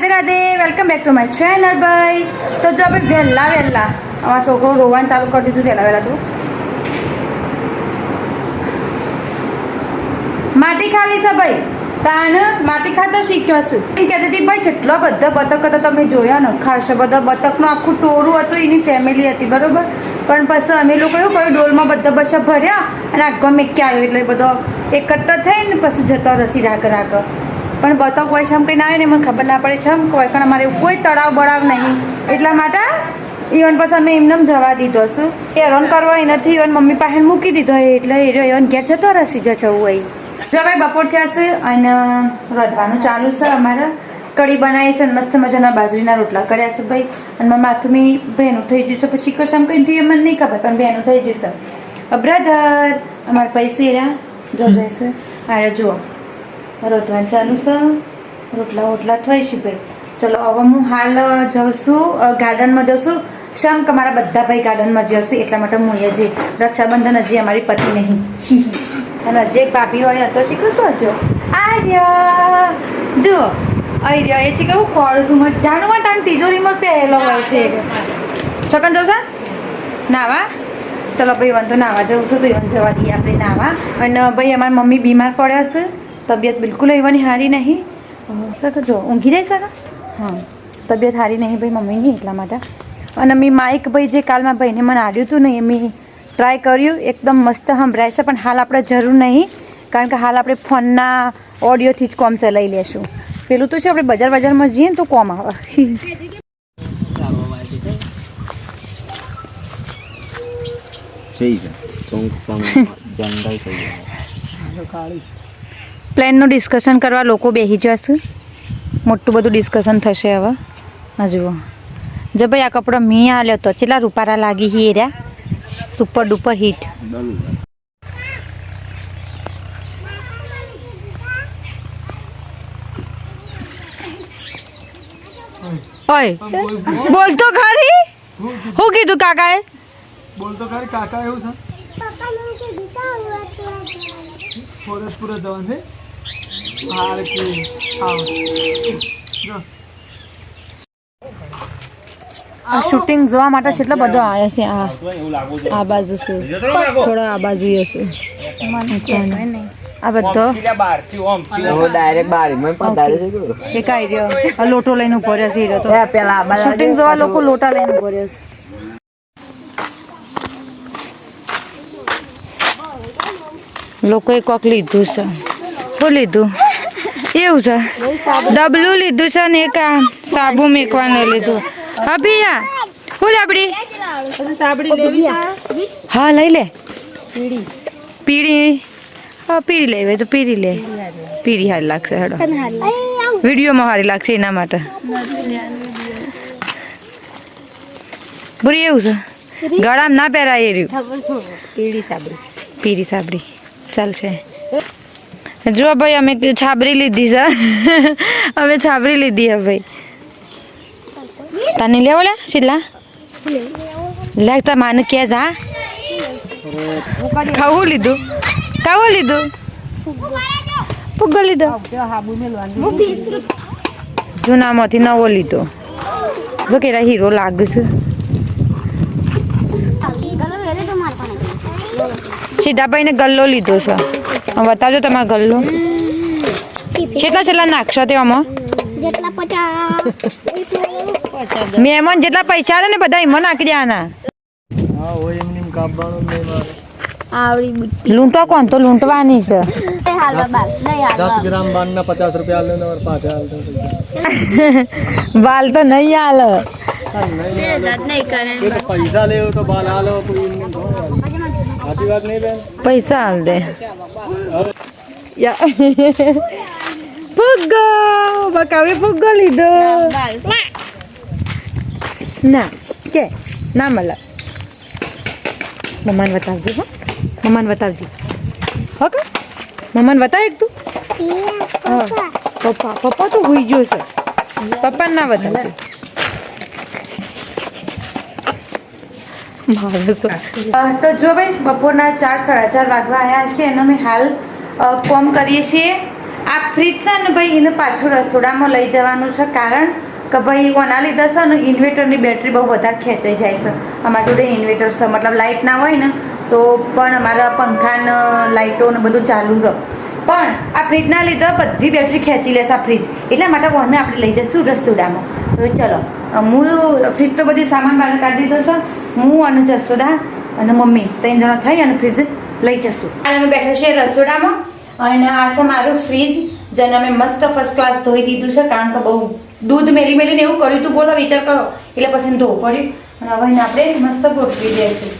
Radhe Radhe welcome back to my channel ભાઈ તો જો આપણે વહેલા વહેલા અમારા છોકરો રોવાનું ચાલુ કરી દીધું, વહેલા વહેલા તો. માટી ખાવી છે ભાઈ. તાન માટી ખાતા શીખ્યો હશે. એમ કહેતી હતી, ભાઈ, જેટલા બધા બતક હતા તમે જોયા ને ખાસ બધા બતકનું આખું ટોરું હતું, એની ફેમિલી હતી, બરોબર? પણ પછી અમે લોકો એવું કહ્યું, ડોલમાં બધા બચ્ચા ભર્યા અને આખો મેં ક્યાં આવ્યો? એટલે બધો એકઠો થઈને પછી જતો રસી રાગ રાગ. પણ બતક કોઈ છે કંઈ ના આવે ને, મને ખબર ના પડે છે કોઈ પણ અમારે કોઈ તળાવ બળાવ નહીં. એટલા માટે ઈવન પછી અમે એમને એમ જવા દીધો છું. હેરાન કરવા એ નથી, ઈવન મમ્મી પાસે મૂકી દીધો એટલે એ ઈવન ઘેર જતો રસી જવું હોય. જો બપોર થયા છે અને રધવાનું ચાલુ છે અમારે. કઢી બનાવી છે મસ્ત મજાના બાજરીના રોટલા કર્યા છે ભાઈ. અને મારા માથું મેં બહેનું થઈ ગયું છે, પછી કશું કંઈ થયું મને નહીં ખબર, પણ બહેનું થઈ ગયું છે. બ્રધર અમારા પૈસા રહ્યા. જો રહેશે આ જુઓ. રોટવાનું ચાલુ છે. રોટલા વોટલા થઈ છે ભાઈ ચલો હવે હું હાલ જાઉં છું ગાર્ડનમાં જાઉં છું. શમ કે મારા બધા ભાઈ ગાર્ડનમાં જશે એટલા માટે હું અહીંયા જઈ રક્ષાબંધન હજી અમારી પતિ નહીં. અને હજી એક ભાભી હોય તો શીખું હજો? આર્ય! જો આર્ય એ શીખવું ખોળ છું જાણું હોય તારે તિજોરીમાં પહેલો હોય છે. છકન જવું છે? નાવા? ચલો ભાઈ વાંધો નાવા જવું છું તો જવા દઈએ આપણે નાવા. અને ભાઈ અમારી મમ્મી બીમાર પડ્યા છે. તબિયત બિલકુલ એવાની સારી નહીં સર જો ઊંઘી જાય સર હા તબિયત સારી નહીં ભાઈ મમ્મીની એટલા માટે અને મેં માઇક ભાઈ જે કાલમાં ભાઈને મને આડ્યું હતું ને એ મેં ટ્રાય કર્યું એકદમ મસ્ત સંભળાય છે પણ હાલ આપણે જરૂર નહીં કારણ કે હાલ આપણે ફોનના ઓડિયોથી જ કોમ ચલાવી લેશું પેલું તો છે આપણે બજાર બજારમાં જઈએ ને તો કોમ આવે જંગલ થઈ જાય પ્લેનનું ડિસ્કશન કરવા લોકો બેસી જશે. મોટું બધું ડિસ્કશન થશે હવે. આ જુઓ. જો ભાઈ આ કપડો મી આલ્યો તો કેટલા રૂપારા લાગી હી એર્યા સુપર ડુપર હિટ. ઓય બોલ તો ખરી? હું કીધું કાકાએ? બોલતો ખરી કાકા એવું છે? ફોરેસ્ટપુર જવાનું છે? હાર કે હા આ શૂટિંગ જોવા માટે કેટલો બધો આવ્યો છે આ. આ બાજુ છે. થોડો આ બાજુ હશે આ બધો? એક આવી રહ્યો આ લોટો લઈને ઊભો રહ્યો છે તો. પેલા શૂટિંગ જોવા લોકો લોટા લઈને ઊભો રહ્યો છે. લોકોએ કોક લીધું છે. શું લીધું? એવું છે? ડબલું લીધું છે ને એક આ સાબુ મેકવાનું લીધું. અભિયા શું લાબડી હા લઈ લે. પીળી. હા પીળી લેવી તો પીળી લે. પીળી સારી લાગશે હેડો. વિડીયોમાં સારી લાગશે એના માટે. બુરી એવું છે? ગળામાં ના પહેરાય એ રહ્યું. પીળી સાબડી ચાલશે જો ભાઈ, અમે છાબરી લીધી છે. અમે છાબરી લીધી હે ભાઈ. તને લેવો લે, શીતલા? લે, તાર માને કે જા. ખાવું લીધું? ખાવું લીધું? પુગ્ગો લીધો. જૂનામાંથી નવો લીધો. જો કેરા હીરો લાગે છે. સીધાભાઈને ગલ્લો લીધો છે. હવે બતાવજો તમારા ગલ્લો કેટલા છેલ્લા નાખશો તે આમાં? જેટલા મહેમાન જેટલા પૈસા આલે ને બધા એમાં નાખી દેવાના. બુટ્ટી. લૂંટો કોણ? તો લૂંટવાની છે. દસ પચાસ રૂપિયા ને બાલ તો નહીં હાલ પૈસા લેવો તો બાલ આલો કોઈ એમને થોડું આલે. સાચી વાત નહીં બેન? પૈસા હાલ દે. યા. ફુગ્ગો. બકાવે ફુગ્ગો લીધો. ના કે ના મળે. મમ્માને બતાવજો હો. મમ્માને બતાવજો. હો કે? મમ્માને બતાવ એક તું. હા પપ્પા. પપ્પા તો હોઈ ગયો છે. પપ્પાને ના બતાવજો. તો જો ભાઈ, બપોરના ચાર, સાડા ચાર વાગવા આવ્યા છે એનો અમે હાલ કોમ કરીએ છીએ. આ ફ્રીજ છે ને ભાઈ, એને પાછું રસોડામાં લઈ જવાનું છે, કારણ કે ભાઈ ઓના લીધે છે ને, ઇન્વેટરની બેટરી બહુ વધારે ખેંચાઈ જાય છે. અમારા જોડે ઇન્વેટર છે, મતલબ લાઇટ ના હોય ને, તો પણ અમારા પંખાને લાઇટો ને બધું ચાલુ રહે. પણ આ ફ્રીજના લીધે બધી બેટરી ખેંચી લેશે આ ફ્રીજ. એટલા માટે ઓને આપણે લઈ જઈશું રસોડામાં. તો ચલો. હું ફ્રીજ તો બધી સામાન બહાર કાઢી દીધો છે. હું અને જસોદા અને મમ્મી. ત્રણ જણા થઈ અને ફ્રીજ લઈ જશું. અને અમે બેઠા છીએ રસોડામાં. અને આ છે મારું ફ્રીજ જેને અમે મસ્ત ફર્સ્ટ ક્લાસ ધોઈ દીધું છે, કારણ કે બહુ દૂધ મેલી મેલીને એવું કર્યું તું, બોલો, વિચાર કરો. એટલે પછી ધોવું પડ્યું. અને હવે આપણે મસ્ત ગોઠવી દઈશું.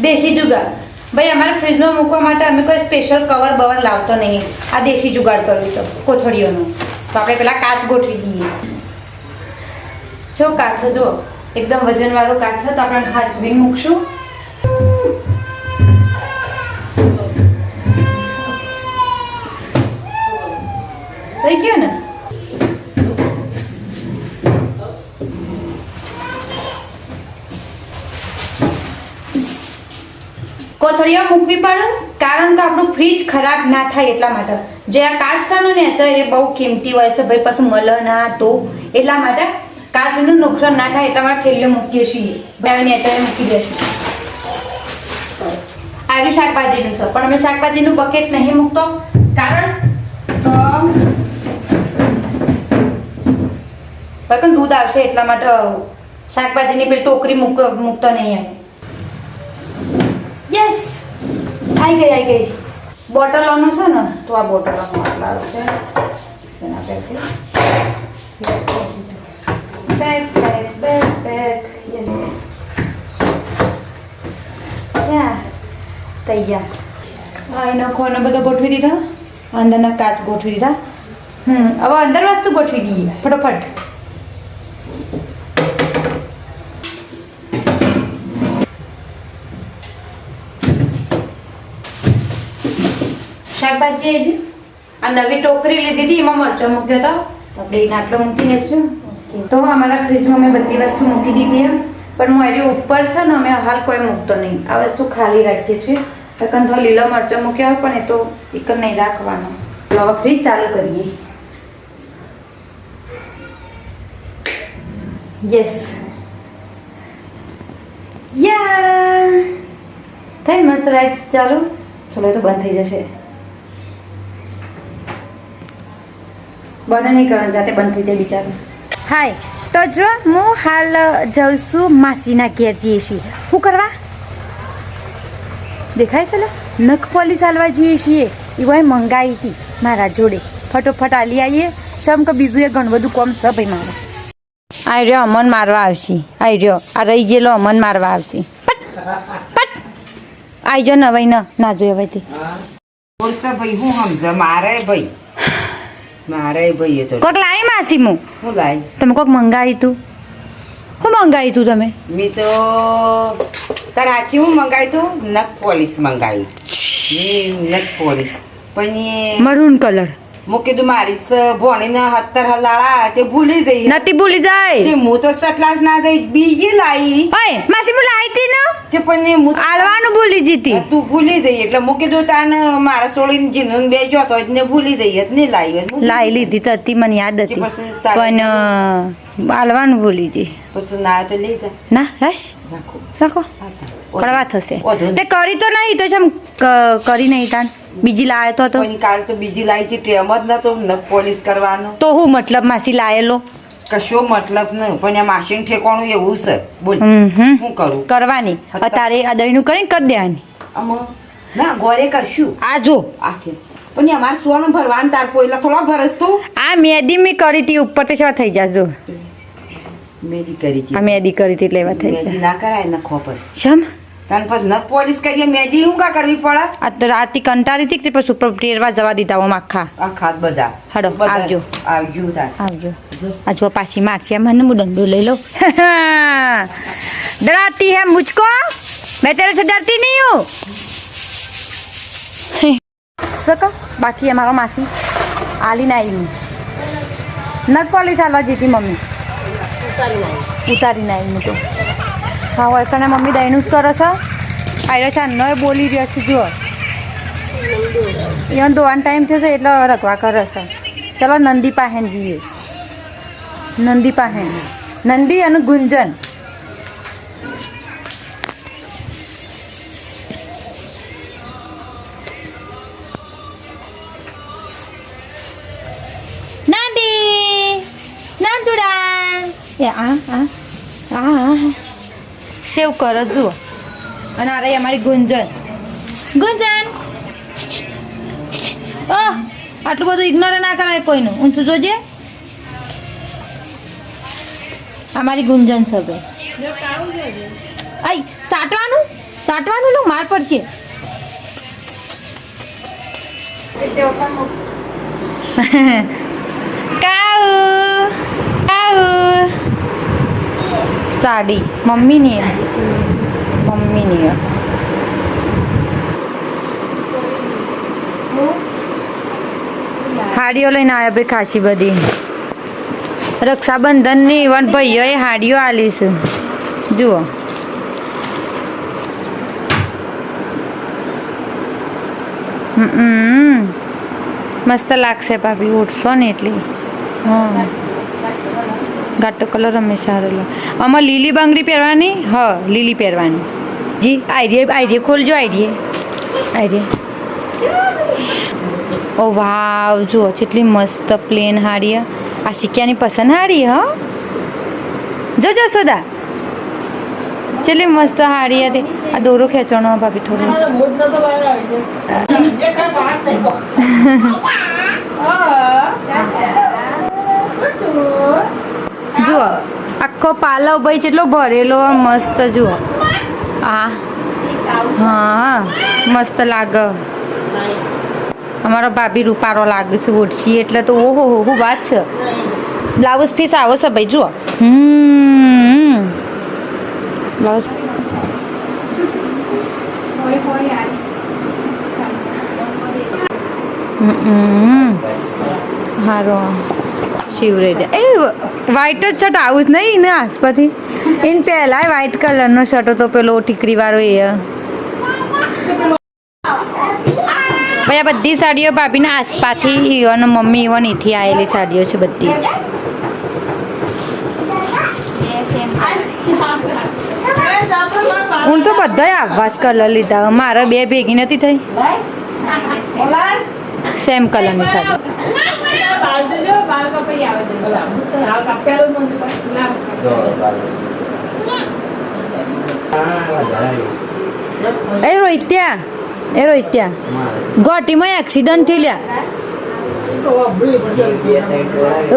દેશી જુગાડ ભાઈ, અમારા ફ્રીજમાં મૂકવા માટે અમે કોઈ સ્પેશિયલ કવર બવર લાવતો નહીં. આ દેશી જુગાડ કરવું તો કોથળીઓનું. તો આપણે પેલા કાચ ગોઠવી દઈએ. શું કાચો જો એકદમ વજનવાળો કાચ છે? તો આપણે હાચવી મૂકશું. થઈ ગયું ને? કોથળીઓ મૂકવી પડે, કારણ કે આપણું ફ્રીજ ખરાબ ના થાય એટલા માટે. જે આ કાચસાનું ને એ બહુ કિંમતી હોય છે, ભાઈ, પછી મલ ના તો એટલા માટે કાચનું નુકસાન ના થાય એટલા માટે ઠેલીઓ મૂકીએ છીએ. ભાઈ અત્યારે મૂકી દેશું. આવ્યું શાકભાજીનું છે પણ અમે શાકભાજીનું બકેટ નહીં મૂકતો. કારણ તો ભાઈ, દૂધ આવશે એટલા માટે શાકભાજીની પેલી ટોકરી મૂક, મૂકતો નહીં એમ. યસ આવી ગઈ આવી ગઈ. બોટલોનું છે ને, તો આ બોટલોનું આટલા આવશે એના back, back. તૈયાર. હા એનો ખોનો બધો ગોઠવી દીધા. અંદરના કાચ ગોઠવી દીધા. હમ હવે અંદર વસ્તુ ગોઠવી દઈએ ફટોફટ. શાકભાજી આ નવી ટોકરી લીધી હતી એમાં મરચો મૂક્યો હતો. આપણે એને આટલો મૂકી દઈશું તો અમારા ફ્રીજમાં મેં બધી વસ્તુ મૂકી દીધી એમ. પણ હું એની ઉપર છે ને અમે હાલ કોઈ મૂકતો નહીં. આ વસ્તુ ખાલી રાખીએ છીએ તો લીલો મરચો મૂક્યો હોય પણ એ તો એક નહીં રાખવાનો. તો હવે ફ્રીજ ચાલુ કરીએ. યસ યા થઈ મસ્ત લાઈટ ચાલુ? ચલો એ તો બંધ થઈ જશે. બંધ નહીં કરવાનું, જાતે બંધ થઈ જાય બિચારું. હાય તો જો હું હાલ જઉં છું માસીના ઘેર જઈએ છીએ શું કરવા? દેખાય છે ને? નખ પોલીસ હાલવા જઈએ છીએ. એ ભાઈ મંગાવી હતી મારા જોડે. ફટોફટ આલી આવીએ સમ કે બીજું એ ઘણું બધું કોમ છે ભાઈ મારું. આ રહ્યો, અમન મારવા આવશે. આ રહ્યો. આ રહી ગયેલો, અમન મારવા આવશે. પટ પટ. આઈ જો નવાઈ ન, ના જોઈએ ભાઈ ભાઈ, હું સમજ? મારે ભાઈ. મારે ભાઈએ તો. કોક લાવી માસી હું હું લાય. તમે કોક મંગાવી તું? શું મંગાવી તું તમે? મેં તો તાર હાચી હું મંગાવી તું? નખ પોલીસ મંગાવી નખ પોલીસ. પણ એ મરૂન કલર. હું કીધું મારી ભોણીને હત્તર હલાળા તે ભૂલી જઈ. નથી ભૂલી તે જાય હું તો સટલાસ ના જઈ બીજી ઓય માસી હું લાવી હતી ને? તે પણ હું આલવાનું ભૂલી જીતી તું. ભૂલી જઈ એટલે મૂકી કીધું તાન મારા સોળીને જીનું બે જોતો ને ભૂલી જઈ જ નહીં લાવી લાવી લીધી તો હતી મને યાદ હતી. પણ આલવાનું ભૂલી જઈ. પછી ના તો લઈ જા. ના રાશ રાખો. કડવા થશે. તે કરી તો નહીં તો છે કરી નહીં તાન બીજી લાયો તો પણ કાલ તો બીજી લાવી છે ટ્રેમ જ નતો પોલીસ કરવાનો. તો હું મતલબ માસી લાયેલો? કશો મતલબ નહીં પણ આ માસીન ઠેકાણું એવું છે. બોલ હમ કરું? કરવાની. હતા. અત્યારે અદયનું કરીને કરી દેવાની. આમાં ના ગોરે કરશું. આ જો. આ પણ અમારે સોનું ભરવાનું તાર પોયલા થોડા ભરસ તું. આ મેદી મેં કરી હતી ઉપર તે સેવા થઈ જાજો મેદી કરી આ મેદી કરી હતી એટલે એવા થઈ ના કરાય ખોપર શમ તને પછી ન પોલીસ કરીએ મેદી હું કા કરવી પડે? આ તો રાતે કંટાળી હતી કે પછી ઉપર ટેરવા જવા દીધા ઓમ આખા. આખા બધા. હડો આવજો. આવજો આવજો. આ પાછી મારશે મને હું દંડો લઈ લો ડરાતી હે મુજકો? મેં તેરે સે ડરતી નહીં હું. સકો બાકી અમારો માસી આલીને આવી નગ પોલીસ હાલવા જીતી મમ્મી. ઉતારીને આવી ઉતારીને આવી તો હા, હોય કને મમ્મી દહીંનું જ કરો છો આયરો છે ન બોલી રહ્યો છે, જુઓ. એને ધોવાનો ટાઈમ છે એટલે રખવા કરે છે. ચલો નંદી પાહેન જઈએ. નંદી પાહેન. નંદી અને ગુંજન. સેવ કરો જુઓ અને આ રહી અમારી ગુંજન. ગુંજન! ઓહ આટલું બધું ઇગ્નોર ના કરાય કોઈનું. ઊંચું જોજે. અમારી ગુંજન સભે આઈ સાટવાનું? સાટવાનું ને માર પડશે. કાઉ સાડી. મમ્મીની. મમ્મીની. હાડીઓ લઈને આવ્યા ભાઈ ખાસી બધી. રક્ષાબંધનની ઇવન ભાઈઓએ હાડીઓ આલીશું જુઓ. મસ્ત લાગશે ભાભી, ઉઠશો ને એટલી. હા ઘાટો કલર સારો લાગે આમાં લીલી બાંગડી પહેરવાની? હ લીલી પહેરવાની. જી આઈડિયા આઈડિયા ખોલજો આઈડિયા આઈડિયા ઓ વાવ જુઓ કેટલી મસ્ત પ્લેન હાડી હે. આ શિક્યાની પસંદ હાડી હ? જો જો સોદા. કેટલી મસ્ત હાડી હતી. આ દોરો ખેંચવાનો ભાભી થોડો. જુઓ, આખો પાલવ ભાઈ કેટલો ભરેલો મસ્ત, જુઓ. આ. હા, મસ્ત લાગે. અમારો ભાભી રૂપારો લાગે છે ઓળખી એટલે તો ઓહો, હો, હું, વાત છે. બ્લાઉઝ પીસ આવો છે ભાઈ, જુઓ. હમ. બ્લાઉઝ હારો. શિવરે દે. એ વ્હાઈટ જ શર્ટ આવું જ નહીં ને આસપાસથી એને પહેલાં વ્હાઈટ કલરનો શર્ટ હતો પેલો ટીકરી વાળો એ. ભાઈ આ બધી સાડીઓ ભાભીના આસપાસથી અને મમ્મી ઈવન એથી આવેલી સાડીઓ છે બધી. જ હું તો બધાય આવા જ કલર લીધા મારે બે ભેગી નથી થઈ. સેમ કલરની સાડી. એ રોહિત્યા એ રોહિત્યા ગોટીમાં એક્સિડન્ટ થઈ લ્યા.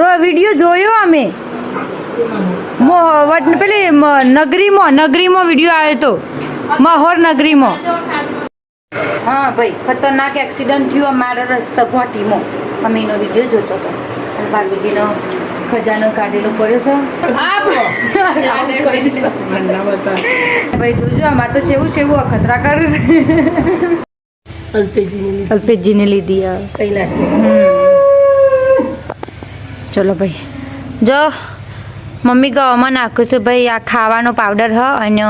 રો વીડિયો જોયો અમે. મો વટ પેલી નગરીમાં નગરીમાં વીડિયો આવ્યો તો. મહોર નગરીમાં. હા ભાઈ ખતરનાક એક્સિડન્ટ થયો અમારા રસ્તા ઘોટીમાં. અમે એનો વીડિયો જોતો હતો. અને બારબીજીનો ખજાનો કાઢેલો પડ્યો છે. ભાઈ જોજો આમાં તો છેવું છેવું અખતરા કરું છે. અલ્પેશજીને લીધી. આ. ચલો ભાઈ. જો મમ્મી ગવામાં નાખું છું ભાઈ આ ખાવાનો પાવડર હ અને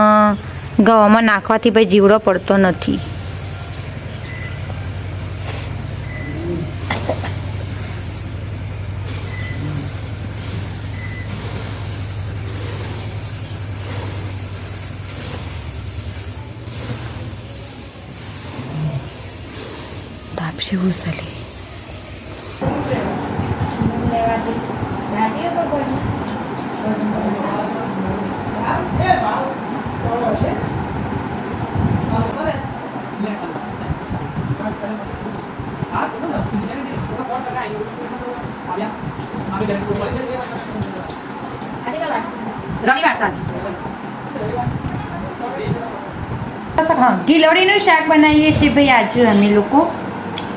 ગવામાં નાખવાથી ભાઈ જીવડો પડતો નથી. તાપશે ઉસલી હા ગિલોડીનું શાક બનાવીએ છીએ ભાઈ આજે અમે લોકો.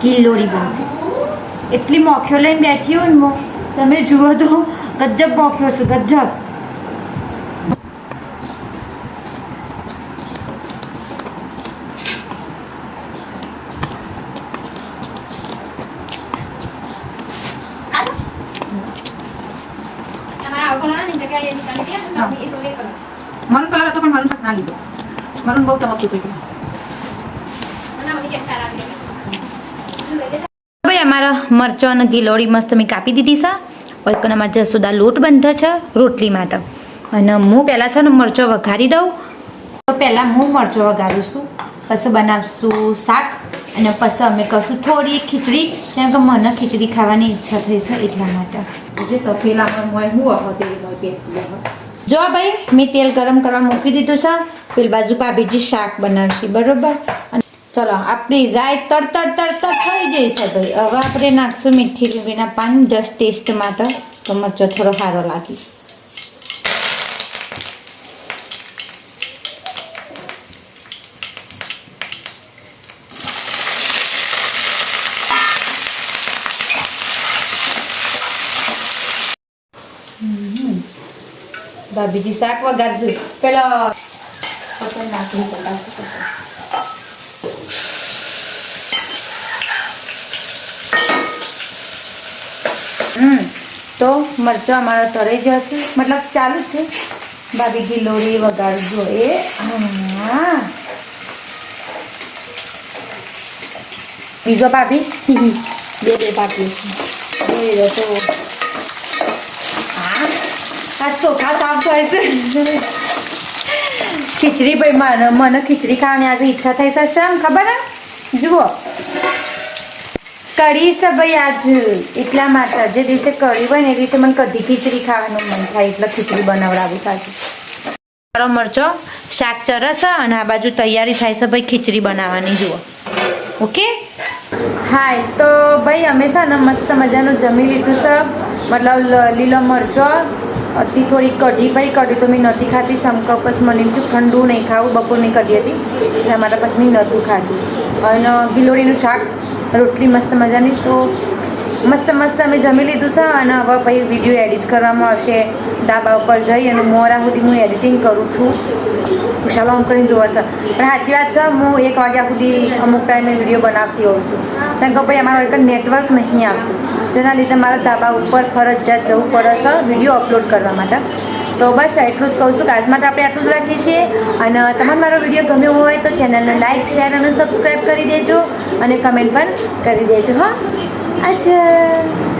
ગિલોડી બનશે. એટલી મોખ્યો લઈને બેઠી હોય ને તમે જુઓ તો ગજબ મોખ્યો છું ગજબ. મન કલર હતો પણ મન ના લીધો. મરૂન બહુ ચમકતું હતું મરચો અને ગિલોડી મસ્ત મેં કાપી દીધી છે. હવે કને મારે જસુદા લોટ બંધે છે રોટલી માટે. અને હું પહેલાં છે ને મરચો વઘારી દઉં. તો પહેલાં હું મરચો વઘારીશું. પછી બનાવશું શાક. અને પછી અમે કરશું થોડી ખીચડી. કેમ કે મને ખીચડી ખાવાની ઈચ્છા થઈ છે એટલા માટે. એટલે તો પેલામાં મોય હું આવો. જો ભાઈ મેં તેલ ગરમ કરવા મૂકી દીધું છે. પેલી બાજુ ભાભીજી શાક બનાવશે બરોબર? ચલો, આપણી રાય તરતર તરતર થઈ ગઈ છે ભાઈ. હવે આપણે નાખશું મીઠી લીંબીના પાન જસ્ટ ટેસ્ટ માટે. તો મરચો થોડો સારો લાગી. ભાભીજી શાક વગાડશું. પેલો નાખી પતાવશું. હમ તો મરચાં અમારા તરાઈ જશે મતલબ ચાલુ છે. ભાભી ગિલોરી વગાડજો એ. હા બીજો ભાભી? બે બે બાકી બે તો. હા? આ ચોખા સાફ થાય છે. ખીચડી ભાઈ, મને મને ખીચડી ખાવાની આજે ઈચ્છા થઈ થશે ખબર હે? જુઓ. કઢી છે ભાઈ આજ, એટલા માટે. જે દિવસે કઢી હોય ને એ રીતે મને કઢી ખીચડી ખાવાનું મન થાય, એટલે ખીચડી બનાવડાવું સાચું. મારો મરચો, શાક ચરસ અને આ બાજુ તૈયારી થાય છે ભાઈ ખીચડી બનાવવાની, જુઓ. ઓકે? હાય, તો ભાઈ અમે છે ને મસ્ત મજાનું જમી લીધું છે. મતલબ લીલો મરચો હતી થોડી કઢી. ભાઈ કઢી તો મેં નથી ખાતી શંકર પછી મને ઠંડુ નહીં ખાવું, બપોરની કઢી હતી. એટલા માટે પછી મેં નહોતું ખાધું. અને ગિલોડીનું શાક, રોટલી, મસ્ત મજાની. તો મસ્ત મસ્ત અમે જમી લીધું છે અને હવે પછી વીડિયો એડિટ કરવામાં આવશે. ધાબા ઉપર જઈ અને મોરા સુધી હું એડિટિંગ કરું છું. ચાલો આમ કરીને જોવા છે. પણ સાચી વાત છે, હું એક વાગ્યા સુધી અમુક ટાઈમે વીડિયો બનાવતી હોઉં છું. કારણ કે ભાઈ અમારું એક નેટવર્ક નહીં આવતું. જેના લીધે મારા ધાબા ઉપર ફરજિયાત જવું પડે છે વીડિયો અપલોડ કરવા માટે. તો બસ એટલું જ કહું છું કે આજ માટે આપણે આટલું જ રાખીએ છીએ. અને તમારે મારો વીડિયો ગમ્યો હોય તો ચેનલને લાઇક શેર અને સબસ્ક્રાઈબ કરી દેજો અને કમેન્ટ પણ કરી દેજો, હા. અચ્છા